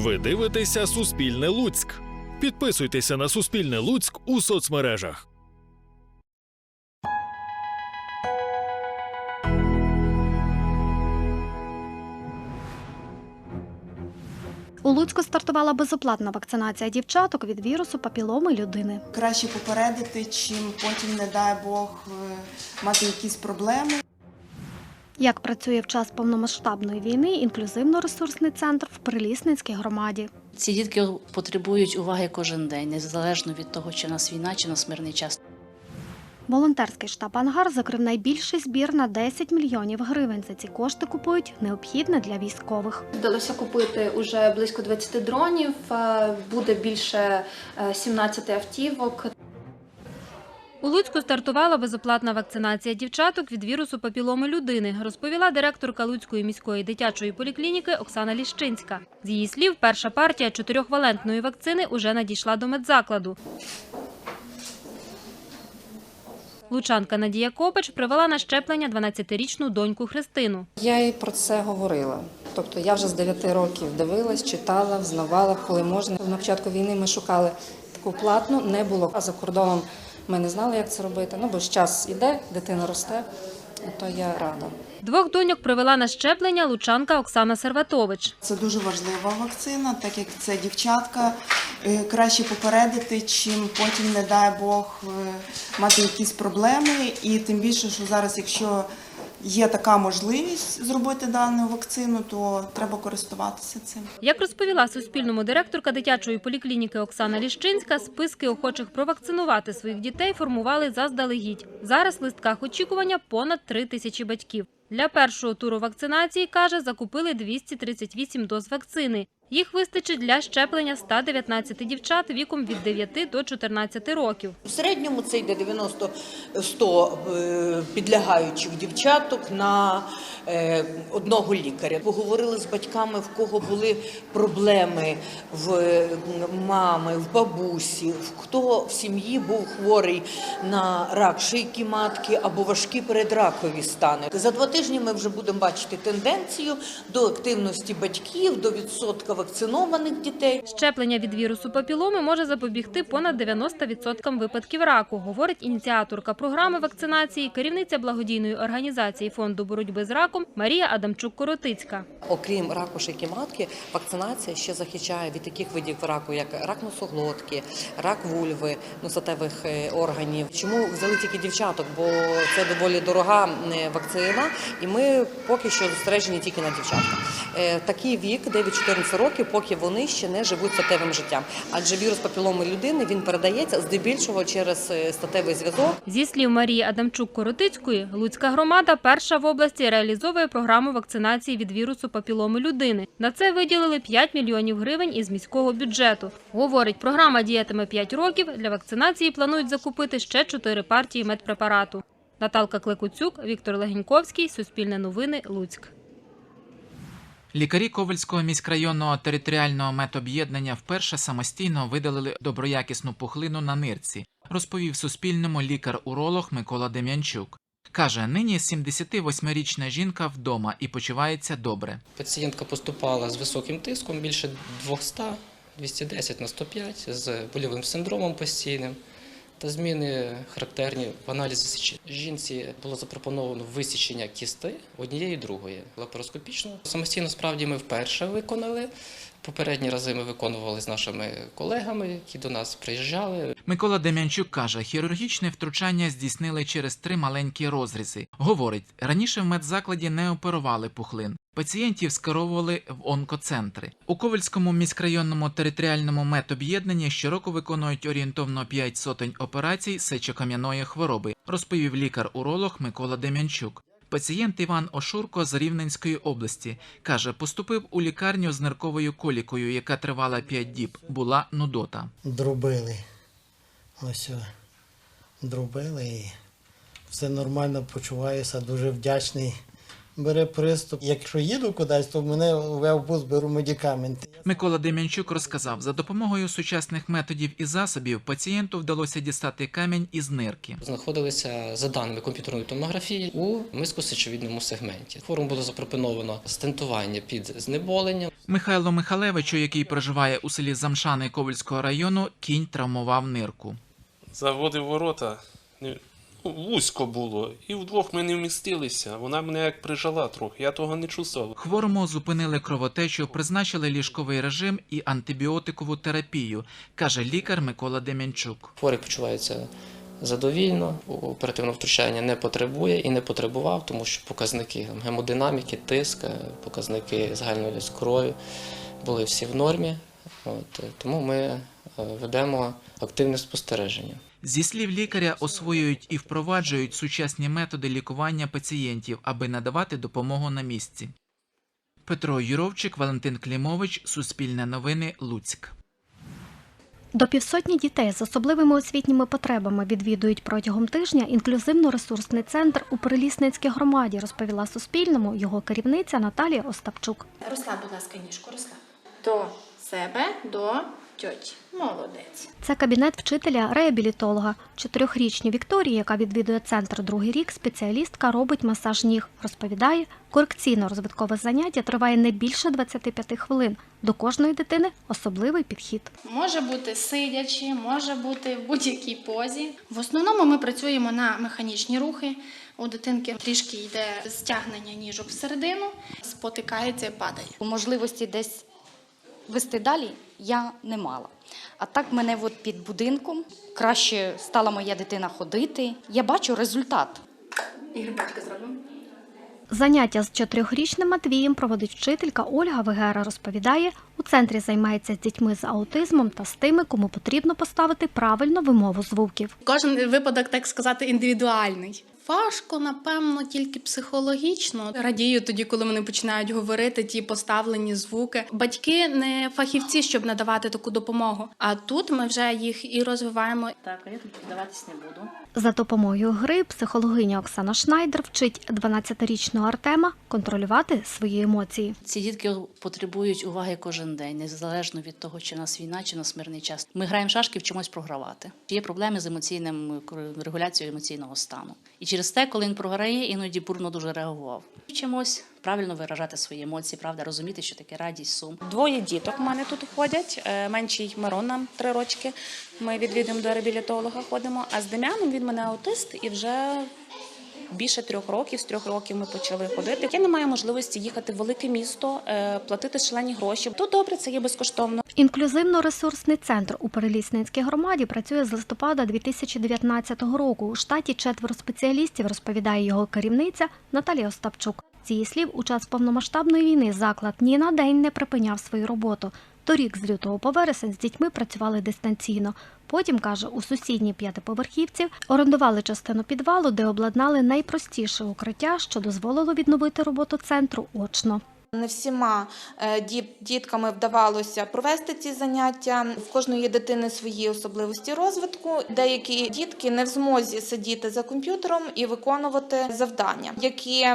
Ви дивитеся Суспільне Луцьк. Підписуйтеся на Суспільне Луцьк у соцмережах. У Луцьку стартувала безоплатна вакцинація дівчаток від вірусу папіломи людини. Краще попередити, чим потім, не дай Бог, е, мати якісь проблеми. Як працює в час повномасштабної війни інклюзивно-ресурсний центр в Прилісницькій громаді. Ці дітки потребують уваги кожен день, незалежно від того, чи в нас війна, чи в нас мирний час. Волонтерський штаб Ангар закрив найбільший збір на 10 мільйонів гривень. За ці кошти купують необхідне для військових. Вдалося купити уже близько 20 дронів, е, буде більше е, 17 автівок. У Луцьку стартувала безоплатна вакцинація дівчаток від вірусу папіломи людини, розповіла директорка Луцької міської дитячої поліклініки Оксана Ліщинська. З її слів, перша партія чотирьохвалентної вакцини уже надійшла до медзакладу. Лучанка Надія Копач привела на щеплення 12-річну доньку Христину. Я їй про це говорила. Тобто я вже з 9 років дивилась, читала, взнавала, коли можна. На початку війни ми шукали таку платну, не було. А за кордоном ми не знали, як це робити. Ну, бо ж час іде, дитина росте, то я рада. Двох доньок привела на щеплення лучанка Оксана Серватович. Це дуже важлива вакцина, так як це дівчатка. е, Краще попередити, чим потім, не дай Бог, е, мати якісь проблеми. І тим більше, що зараз, якщо є така можливість зробити дану вакцину, то треба користуватися цим. Як розповіла Суспільному директорка дитячої поліклініки Оксана Ліщинська, списки охочих провакцинувати своїх дітей формували заздалегідь. Зараз в листках очікування понад три тисячі батьків. Для першого туру вакцинації, каже, закупили 238 доз вакцини. Їх вистачить для щеплення 119 дівчат віком від 9 до 14 років. В середньому це йде 90-100 е, підлягаючих дівчаток на е, одного лікаря. Поговорили з батьками, в кого були проблеми в е, мами, в бабусі, хто в сім'ї був хворий на рак шийки матки або важкі передракові стани. За два тижні ми вже будемо бачити тенденцію до активності батьків, до відсотка вакцинованих дітей. Щеплення від вірусу папіломи може запобігти понад 90% випадків раку, говорить ініціаторка програми вакцинації, керівниця благодійної організації фонду боротьби з раком Марія Адамчук-Коротицька. Окрім раку шийки матки, вакцинація ще захищає від таких видів раку, як рак носоглотки, рак вульви, носотевих е, органів. Чому взяли тільки дівчаток? Бо це доволі дорога е, вакцина, і ми поки що зосереджені тільки на дівчатках. Е, Такий вік 9-14 років, поки вони ще не живуть статевим життям. Адже вірус папіломи людини він передається здебільшого через е, статевий зв'язок. Зі слів Марії Адамчук-Коротицької, Луцька громада перша в області реалізовує програму вакцинації від вірусу папіломи людини. На це виділили 5 мільйонів гривень із міського бюджету. Говорить, програма діятиме 5 років. Для вакцинації планують закупити ще 4 партії медпрепарату. Наталка Клекуцюк, Віктор Легеньковський, Суспільне новини, Луцьк. Лікарі Ковальського міськрайонного територіального медоб'єднання вперше самостійно видалили доброякісну пухлину на нирці, розповів Суспільному лікар-уролог Микола Дем'янчук. Каже, нині 78-річна жінка вдома і почувається добре. Пацієнтка поступала з високим тиском більше 200, 210 на 105, з больовим синдромом постійним та зміни характерні в аналізі сечі. Жінці було запропоновано висічення кісти однієї і другої лапароскопічно. Самостійно справді ми вперше виконали. Попередні рази ми виконували з нашими колегами, які до нас приїжджали. Микола Дем'янчук каже, хірургічне втручання здійснили через три маленькі розрізи. Говорить, раніше в медзакладі не оперували пухлин. Пацієнтів скеровували в онкоцентри. У Ковальському міськрайонному територіальному медоб'єднанні щороку виконують орієнтовно 5 сотень операцій сечокам'яної хвороби, розповів лікар-уролог Микола Дем'янчук. Пацієнт Іван Ошурко з Рівненської області каже, поступив у лікарню з нирковою колікою, яка тривала 5 діб. Була нудота. Дробили. Ось дробили і все нормально почуваюся, дуже вдячний. Бере приступ. Якщо їду кудись, то в мене в автобус беру медикаменти. Микола Дем'янчук розказав, за допомогою сучасних методів і засобів пацієнту вдалося дістати камінь із нирки. знаходилися за даними комп'ютерної томографії у мискосечовідному сегменті. Хворому було запропоновано стентування під знеболенням. Михайло Михалевичу, який проживає у селі Замшани Ковальського району, кінь травмував нирку. заводив ворота. Вузько було, і вдвох ми не вмістилися. Вона мене як прижала трохи, я того не чувствував. Хворому зупинили кровотечу, призначили ліжковий режим і антибіотикову терапію, каже лікар Микола Дем'янчук. Хворий почувається задовільно, оперативного втручання не потребує і не потребував, тому що показники гемодинаміки, тиск, показники загальної крові були всі в нормі. От, тому ми е, ведемо активне спостереження. Зі слів лікаря, освоюють і впроваджують сучасні методи лікування пацієнтів, аби надавати допомогу на місці. Петро Юровчик, Валентин Клімович, Суспільне новини, Луцьк. До півсотні дітей з особливими освітніми потребами відвідують протягом тижня інклюзивно-ресурсний центр у Прилісницькій громаді, розповіла Суспільному його керівниця Наталія Остапчук. Розслаб, будь ласка, ніжку, розслаб. До себе, до тьоті. Молодець. Це кабінет вчителя-реабілітолога. Чотирьохрічній Вікторії, яка відвідує центр другий рік, спеціалістка робить масаж ніг. Розповідає, корекційно-розвиткове заняття триває не більше 25 хвилин. До кожної дитини особливий підхід. Може бути сидячи, може бути в будь-якій позі. В основному ми працюємо на механічні рухи. У дитинки трішки йде стягнення ніжок всередину, спотикається і падає. Можливості десь вести далі я не мала. А так мене от під будинком краще стала моя дитина ходити. Я бачу результат. І грибочки зробимо. Заняття з чотирьохрічним Матвієм проводить вчителька Ольга Вегера. Розповідає, у центрі займається з дітьми з аутизмом та з тими, кому потрібно поставити правильну вимову звуків. Кожен випадок, так сказати, індивідуальний. Важко, напевно, тільки психологічно. Радію тоді, коли вони починають говорити ті поставлені звуки. Батьки не фахівці, щоб надавати таку допомогу. А тут ми вже їх і розвиваємо. Так, а я тут здаватись не буду. За допомогою гри психологиня Оксана Шнайдер вчить 12-річного Артема контролювати свої емоції. Ці дітки потребують уваги кожен день, незалежно від того, чи у нас війна, чи у нас мирний час. Ми граємо в шашки, вчимось програвати. Є проблеми з емоційним регуляцією емоційного стану. І через те, коли він програє, іноді бурно дуже реагував. Вчимось правильно виражати свої емоції, правда, розуміти, що таке радість, сум. Двоє діток в мене тут ходять. Е, Менший Мирон нам три рочки. Ми відвідуємо до реабілітолога, ходимо. А з Дем'яном він мене аутист і вже. Більше трьох років, з трьох років ми почали ходити. Я не маю можливості їхати в велике місто, е, платити шалені гроші. Тут добре, це є безкоштовно. Інклюзивно-ресурсний центр у Перелісницькій громаді працює з листопада 2019 року. У штаті четверо спеціалістів, розповідає його керівниця Наталія Остапчук. З слів, у час повномасштабної війни заклад ні на день не припиняв свою роботу. Торік з лютого по вересень з дітьми працювали дистанційно. Потім, каже, у сусідній п'ятиповерхівці орендували частину підвалу, де обладнали найпростіше укриття, що дозволило відновити роботу центру очно. Не всіма е, дітками вдавалося провести ці заняття. В кожної дитини свої особливості розвитку. Деякі дітки не в змозі сидіти за комп'ютером і виконувати завдання, які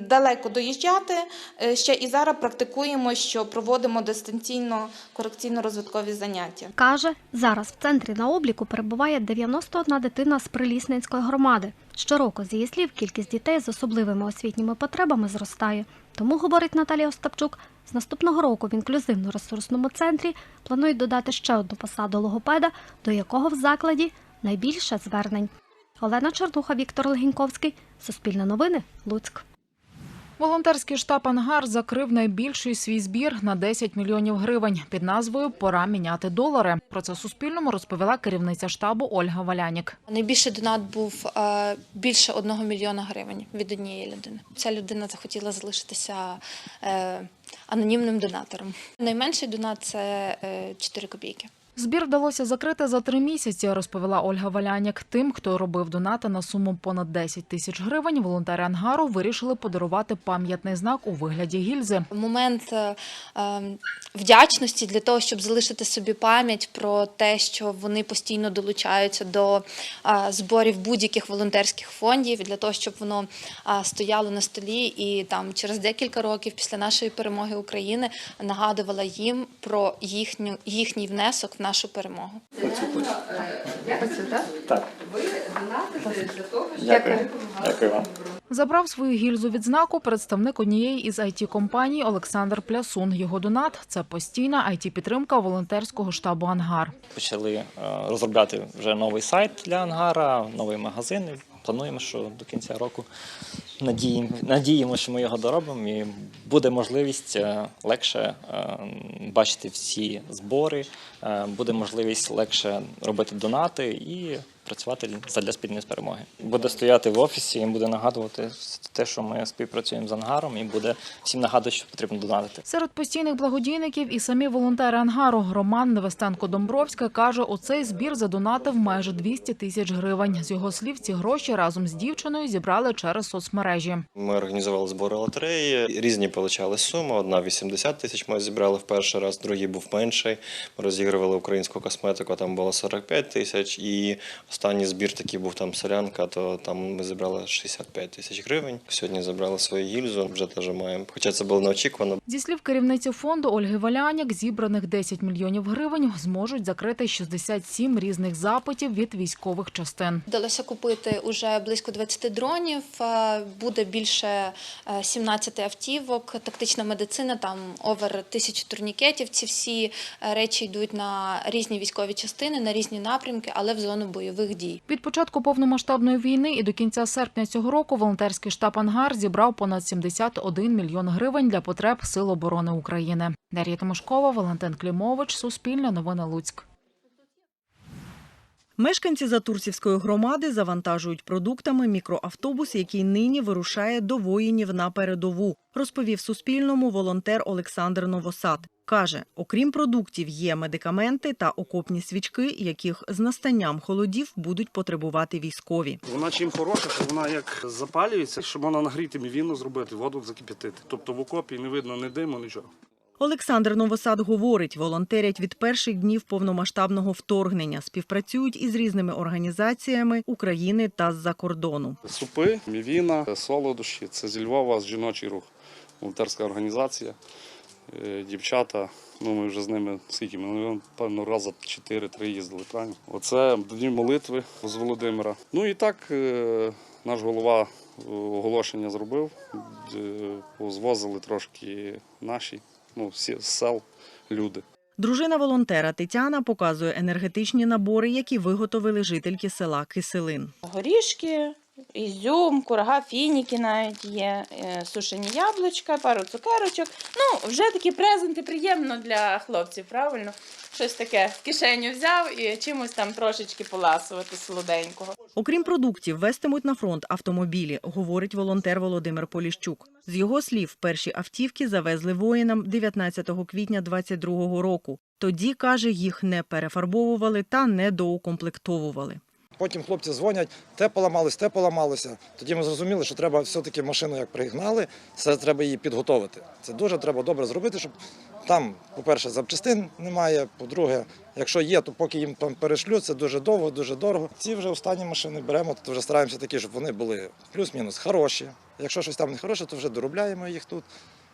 далеко доїжджати. Е, Ще і зараз практикуємо, що проводимо дистанційно корекційно-розвиткові заняття. Каже, зараз в центрі на обліку перебуває 91 дитина з Прилісницької громади. Щороку, з її слів, кількість дітей з особливими освітніми потребами зростає. Тому, говорить Наталія Остапчук, з наступного року в інклюзивно-ресурсному центрі планують додати ще одну посаду логопеда, до якого в закладі найбільше звернень. Олена Чернуха, Віктор Легіньковський. Суспільне новини. Луцьк. Волонтерський штаб Ангар закрив найбільший свій збір на 10 мільйонів гривень під назвою Пора міняти долари. Про це Суспільному розповіла керівниця штабу Ольга Валянік. Найбільший донат був е, більше одного мільйона гривень від однієї людини. Ця людина захотіла залишитися е, анонімним донатором. Найменший донат це е, 4 копійки. Збір вдалося закрити за три місяці, розповіла Ольга Валянік. Тим, хто робив донати на суму понад 10 тисяч гривень, волонтери ангару вирішили подарувати пам'ятний знак у вигляді гільзи. Момент е, е, вдячності для того, щоб залишити собі пам'ять про те, що вони постійно долучаються до е, зборів будь-яких волонтерських фондів, для того, щоб воно стояло на столі і там через декілька років після нашої перемоги України нагадувала їм про їхню їхній внесок в нашу перемогу. Так. Дякую. Дякую вам. Забрав свою гільзу відзнаку представник однієї із it компаній Олександр Плясун. Його донат це постійна it підтримка волонтерського штабу Ангар. Почали е, розробляти вже новий сайт для ангара, новий магазин. Плануємо, що до кінця року надіємо, надіємо, що ми його доробимо, і буде можливість е, легше е, бачити всі збори, е, буде можливість легше робити донати і працювати для спільної перемоги. Буде стояти в офісі і буде нагадувати те, що ми співпрацюємо з ангаром, і буде всім нагадувати, що потрібно донатити. Серед постійних благодійників і самі волонтери ангару Роман Невестенко-Домбровська каже, у цей збір задонатив майже 200 тисяч гривень. З його слів, ці гроші разом з дівчиною зібрали через соцмережі. Ми організували збори лотереї. Різні получали суми. Одна 80 тисяч ми зібрали в перший раз, другий був менший. Ми розігрували українську косметику, там було 45 тисяч. І останній збір такий був там солянка, то там ми зібрали 65 тисяч гривень. Сьогодні забрали свою гільзу, вже теж маємо. Хоча це було неочікувано. Зі слів керівниці фонду Ольги Валяняк, зібраних 10 мільйонів гривень зможуть закрити 67 різних запитів від військових частин. Вдалося купити уже близько 20 дронів, буде більше е, 17 автівок, тактична медицина, там овер тисячі турнікетів. Ці всі е, речі йдуть на різні військові частини, на різні напрямки, але в зону бойових дій. Від початку повномасштабної війни і до кінця серпня цього року волонтерський штаб Ангар зібрав понад 71 мільйон гривень для потреб Сил оборони України. Дар'я Тимошкова, Валентин Клімович, Суспільне новини Луцьк. Мешканці Затурцівської громади завантажують продуктами мікроавтобус, який нині вирушає до воїнів на передову, розповів Суспільному волонтер Олександр Новосад. Каже, окрім продуктів, є медикаменти та окопні свічки, яких з настанням холодів будуть потребувати військові. Вона чим хороша, що вона як запалюється, щоб вона нагріти мівіну зробити, воду закип'ятити. Тобто в окопі не видно ні диму, нічого. Олександр Новосад говорить, волонтерять від перших днів повномасштабного вторгнення, співпрацюють із різними організаціями України та з-за кордону. Супи, мівіна, солодощі. Це зі Львова, з жіночий рух. Волонтерська організація. Е, Дівчата, ну ми вже з ними скільки ми ну, певно раза 4-3 їздили. Правильно? Оце дні молитви з Володимира. Ну і так е, наш голова оголошення зробив. Е, Звозили трошки наші, ну всі з сел люди. Дружина волонтера Тетяна показує енергетичні набори, які виготовили жительки села Киселин. Горішки, ізюм, курага, фініки навіть є, е, сушені яблучка, пару цукерочок. Ну, вже такі презенти приємно для хлопців, правильно? Щось таке в кишеню взяв і чимось там трошечки поласувати солоденького. Окрім продуктів, вестимуть на фронт автомобілі, говорить волонтер Володимир Поліщук. З його слів, перші автівки завезли воїнам 19 квітня 22 року. Тоді, каже, їх не перефарбовували та не доукомплектовували. Потім хлопці дзвонять, те поламалось, те поламалося. Тоді ми зрозуміли, що треба все-таки машину як пригнали, це треба її підготовити. Це дуже треба добре зробити, щоб там, по-перше, запчастин немає. По-друге, якщо є, то поки їм там перешлють, це дуже довго, дуже дорого. Ці вже останні машини беремо, то вже стараємося такі, щоб вони були плюс-мінус хороші. Якщо щось там не хороше, то вже доробляємо їх тут.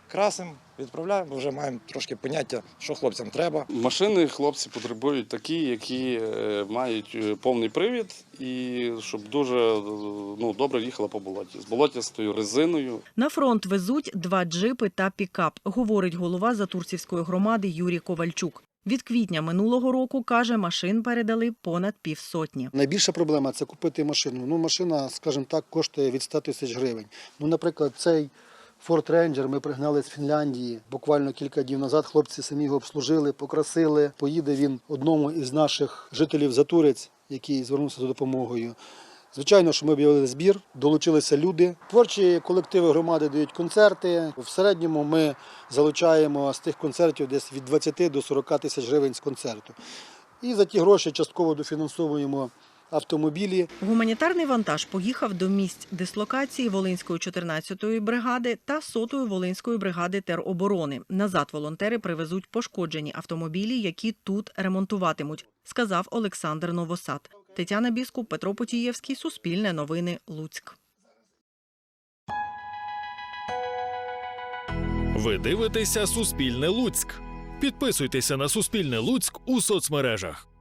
Красимо, відправляємо, бо вже маємо трошки поняття, що хлопцям треба. Машини хлопці потребують такі, які е, мають е, повний привід, і щоб дуже е, ну, добре їхала по болоті з болотістою резиною. На фронт везуть два джипи та пікап, говорить голова Затурцівської громади Юрій Ковальчук. Від квітня минулого року, каже, машин передали понад півсотні. Найбільша проблема це купити машину. Ну, машина, скажімо так, коштує від 100 тисяч гривень. Ну, наприклад, цей Ford Ranger ми пригнали з Фінляндії. Буквально кілька днів назад хлопці самі його обслужили, покрасили. Поїде він одному із наших жителів Затурець, який звернувся за допомогою. Звичайно, що ми об'явили збір, долучилися люди. Творчі колективи громади дають концерти. В середньому ми залучаємо з тих концертів десь від 20 до 40 тисяч гривень з концерту. І за ті гроші частково дофінансовуємо автомобілі. Гуманітарний вантаж поїхав до місць дислокації Волинської 14-ї бригади та 100-ї Волинської бригади тероборони. Назад волонтери привезуть пошкоджені автомобілі, які тут ремонтуватимуть, сказав Олександр Новосад. Тетяна Біскуп, Петро Потієвський, Суспільне новини, Луцьк. Ви дивитеся Суспільне Луцьк. Підписуйтеся на Суспільне Луцьк у соцмережах.